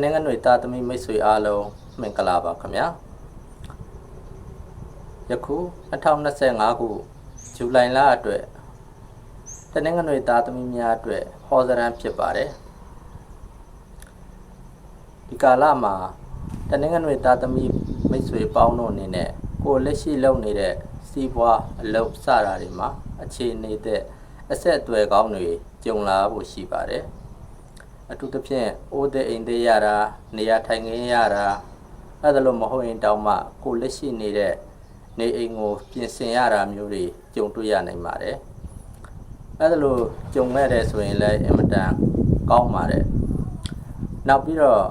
နင်္ဂနွေသားသမီးမိတ်ဆွေအားလုံးမင်္ဂလာပါခင်ဗျာယခု2025ခုဇူလိုင်လအတွက်တနင်္ဂနွေသားသမီးများအတွက်ဟောစရန်ဖြစ်ပါတယ်ဒီကာလမှာတနင်္ဂနွေသားသမီးမိတ်ဆွေပေါင်းတို့အနေနဲ့ကိုယ်လက်ရှိလုပ်နေတဲ့စီးပွားအလုပ်စတာတွေမှာအခြေအနေတဲ့အဆက်အသွယ်ကောင်းတွေကြုံလာဖို့ရှိပါတယ် အထူးသဖြင့်အိုးတဲ့အိမ်သေးရတာနေရာထိုင်ခင်းရတာအဲ့ဒါလို့မဟုတ်ရင်တောင်မှကိုယ်လက်ရှိနေတဲ့နေအိမ်ကိုပြင်ဆင်ရတာမျိုးတွေကြုံတွေ့ရနိုင်ပါတယ်အဲ့ဒါလို့ကြုံခဲ့တဲ့ဆိုရင်လည်းအင်မတန်ကောင်းပါတယ်နောက်ပြီးတော့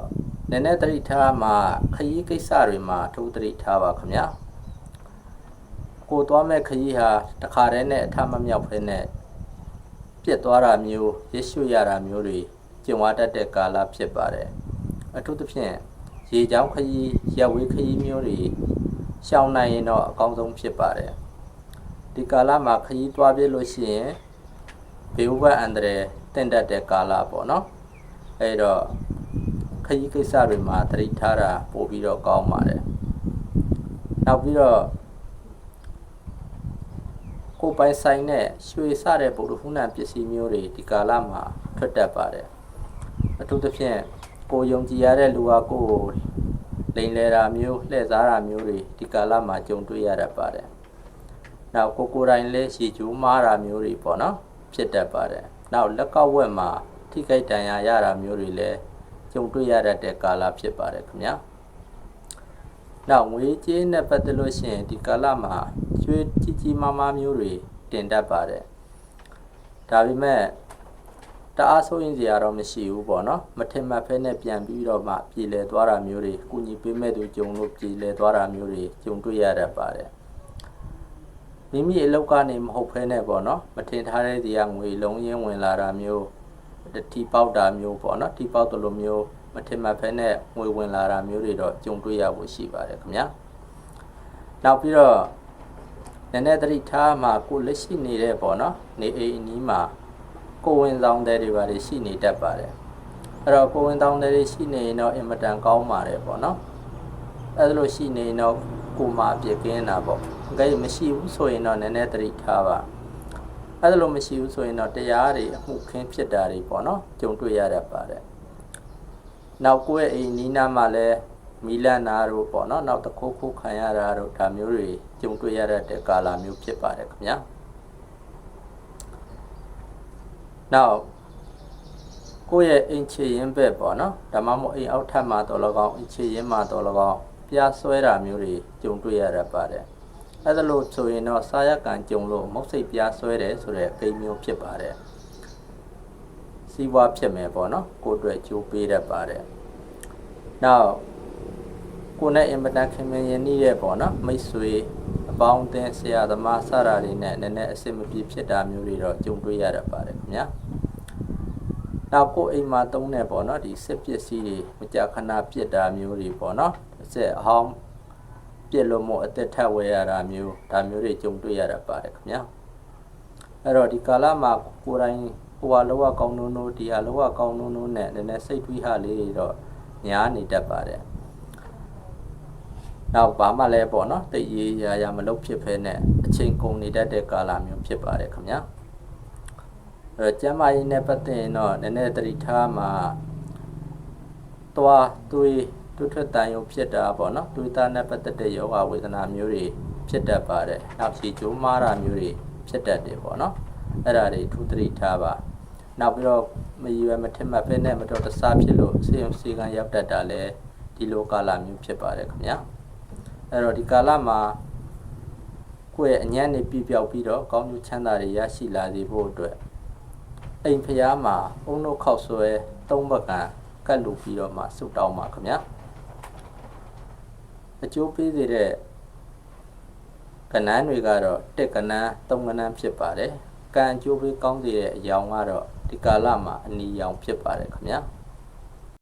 နည်းနည်းသတိထားမှခရီးကိစ္စတွေမှာအထူးသတိထားပါခင်ဗျာကိုသွားမဲ့ခရီးဟာတခါတည်းနဲ့အထမမြောက်ဖဲနဲ့ပြစ်သွားတာမျိုးရစ်ရွှေ့ရတာမျိုးတွေ ကြုံရတတ်တဲ့ကာလဖြစ်ပါတယ်အထူးသဖြင့်ရေချောင်းခရီးရက်ဝေးခရီးမျိုးတွေရှောင်နိုင်ရင်တော့အကောင်းဆုံးဖြစ်ပါတယ်ဒီကာလမှာခရီးသွားပြလို့ရှိရင်ဘေးဥပအန္တရာယ်တင့်တတ်တဲ့ကာလပေါ့နော်အဲတော့ခရီးကိစ္စတွေမှာသတိထားတာပို့ပြီးတော့ကောင်းပါတယ်နောက်ပြီးတော့ကိုယ်ပိုင်ဆိုင်တဲ့ရွှေစတဲ့ဗုဒ္ဓဟူးနံပစ္စည်းမျိုးတွေဒီကာလမှာထွက်တတ်ပါတယ် အထူးသဖြင့်ကိုယုံကြည်ရတဲ့လူဟာကိုယ်ကိုလိန်လဲတာမျိုးလှည့်စားတာမျိုးတွေဒီကာလမှာကြုံတွေ့ရတတ်ပါတယ်နောက်ကိုကိုယ်တိုင်လည်းရှည်ကျိုးမားတာမျိုးတွေပေါ့နော်ဖြစ်တတ်ပါတယ်နောက်လက်ကောက်ဝက်မှာထိခိုက်ဒဏ်ရာရတာမျိုးတွေလည်းကြုံတွေ့ရတတ်တဲ့ကာလဖြစ်ပါတယ်ခင်ဗျာနောက်ငွေကြေးနဲ့ပတ်သက်လို့ရှိရင်ဒီကာလမှာကျွေးကြီးကြီးမားမားမျိုးတွေတင်တတ်ပါတယ်ဒါပေမဲ့ တအားဆိုရင်စရာတော့မရှိဘူးပေါ့နော်မထင်မှတ်ဖဲနဲ့ပြန်ပြီးတော့မှပြည်လဲသွားတာမျိုးတွေကုညီပေးမဲ့သူကြုံလို့ပြည်လဲသွားတာမျိုးတွေကြုံတွေ့ရတတ်ပါတယ်မိမိအလောက်ကနေမဟုတ်ဖဲနဲ့ပေါ့နော်မထင်ထားတဲ့စရာငွေလုံးရင်းဝင်လာတာမျိုးတီပေါက်တာမျိုးပေါ့နော်တီပေါက်တယ်လို့မျိုးမထင်မှတ်ဖဲနဲ့ငွေဝင်လာတာမျိုးတွေတော့ကြုံတွေ့ရဖို့ရှိပါတယ်ခင်ဗျာနောက်ပြီးတော့နည်းနည်းသတိထားမှကိုလက်ရှိနေတဲ့ပေါ့နော်နေအိမ်အနီးမှာ ကိုဝင်ဆောင်တဲ့တွေပါတွေရှိနေတတ်ပါတယ်အဲ့တော့ကိုဝင်ဆောင်တဲ့တွေရှိနေရင်တော့အင်မတန်ကောင်းပါတယ်ပေါ့နော်အဲ့ဒါလို့ရှိနေရင်တော့ကိုမှအပြစ်ကင်းတာပေါ့အကြိမ်မရှိဘူးဆိုရင်တော့နည်းနည်းသတိထားပါအဲ့ဒါလို့မရှိဘူးဆိုရင်တော့တရားတွေအမှုခင်းဖြစ်တာတွေပေါ့နော်ကြုံတွေ့ရတတ်ပါတယ်နောက်ကိုယ့်ရဲ့အိမ်နီးနားမှာလည်းမီလန်နာတို့ပေါ့နော်နောက်တစ်ခုခုခံရတာတို့ဒါမျိုးတွေကြုံတွေ့ရတဲ့ကာလမျိုးဖြစ်ပါတယ်ခင်ဗျာ နောက်ကိုယ့်ရဲ့အိမ်ချေရင်ဘက်ပေါ့နော်ဒါမှမဟုတ်အိမ်အောက်ထပ်မှာတော်လကောင်းအိမ်ချေရင်မှာတော်လကောင်းပြားဆွဲတာမျိုးတွေကြုံတွေ့ရတတ်ပါတယ်အဲ့ဒါလို့ဆိုရင်တော့စားရကန်ကြုံလို့မုတ်စိတ်ပြားဆွဲတယ်ဆိုတဲ့အိမ်မျိုးဖြစ်ပါတယ်စီးပွားဖြစ်မယ်ပေါ့နော်ကိုယ့်အတွက်ကြိုးပေးတတ်ပါတယ်နောက်ကိုယ်နဲ့အင်မတန်ခင်မင်ရင်းနှီးတဲ့ပေါ့နော်မိတ်ဆွေအ ပေါင်းအသင်းဆရာသမားစတာတွေနဲ့နည်းနည်းအဆင်မပြေဖြစ်တာမျိုးတွေတော့ကြုံတွေ့ရတတ်ပါတယ်ခင်ဗျာနောက်ကိုယ်အိမ်မှာတုံးတဲ့ပေါ့နော်ဒီစစ်ပစ္စည်းတွေမကြာခဏပြစ်တာမျိုးတွေပေါ့နော်စစ်အဟောင်းပြစ်လို့မို့အသက်ထက်ဝဲရတာမျိုးဒါမျိုးတွေကြုံတွေ့ရတတ်ပါတယ်ခင်ဗျာအဲ့တော့ဒီကာလမှာကိုယ်တိုင်ဟိုဟာလောကကောင်းနုံနုံဒီဟာလောကကောင်းနုံနုံနဲ့နည်းနည်းစိတ်တွေးဟာလေးတွေတော့ညားနေတတ်ပါတယ် နောက်ဘာမှလည်းပေါ့နော်တိတ်ရေးရာရာမလုပ်ဖြစ်ဖဲနဲ့အချိန်ကုန်နေတတ်တဲ့ကာလမျိုးဖြစ်ပါတယ်ခင်ဗျာအဲကျမ်းမာရေးနဲ့ပတ်သက်ရင်တော့နည်းနည်းသတိထားမှာသွားတွေးတွတ်ထွက်တန်ရုံဖြစ်တာပေါ့နော်တွေးသားနဲ့ပတ်သက်တဲ့ယောဂဝေဒနာမျိုးတွေဖြစ်တတ်ပါတယ်နောက်ခြေကျိုးမားတာမျိုးတွေဖြစ်တတ်တယ်ပေါ့နော်အဲ့ဒါတွေထူးသတိထားပါနောက်ပြီးတော့မရွယ်မထင်မှတ်ဖဲနဲ့မတော်တဆဖြစ်လို့စေုံစေကံရောက်တတ်တာလည်းဒီလိုကာလမျိုးဖြစ်ပါတယ်ခင်ဗျာ အဲ့တော့ဒီကာလမှာကိုယ့်ရဲ့အញ្ញံနေပြပြောက်ပြီးတော့ကောင်းကျိုးချမ်းသာတွေရရှိလာစေဖို့အတွက်အိမ်ဖျားမှာအုံနှုတ်ခောက်ဆွဲသုံးဘက်ကံကတ်လူပြီးတော့မှဆုတောင်းပါခင်ဗျာအကျိုးပေးစေတဲ့ကဏ္ဍတွေကတော့တက်ကဏ္ဍသုံးကဏ္ဍဖြစ်ပါတယ်ကံအကျိုးပေးကောင်းစေတဲ့အယောင်ကတော့ဒီကာလမှာအနီရောင်ဖြစ်ပါတယ်ခင်ဗျာ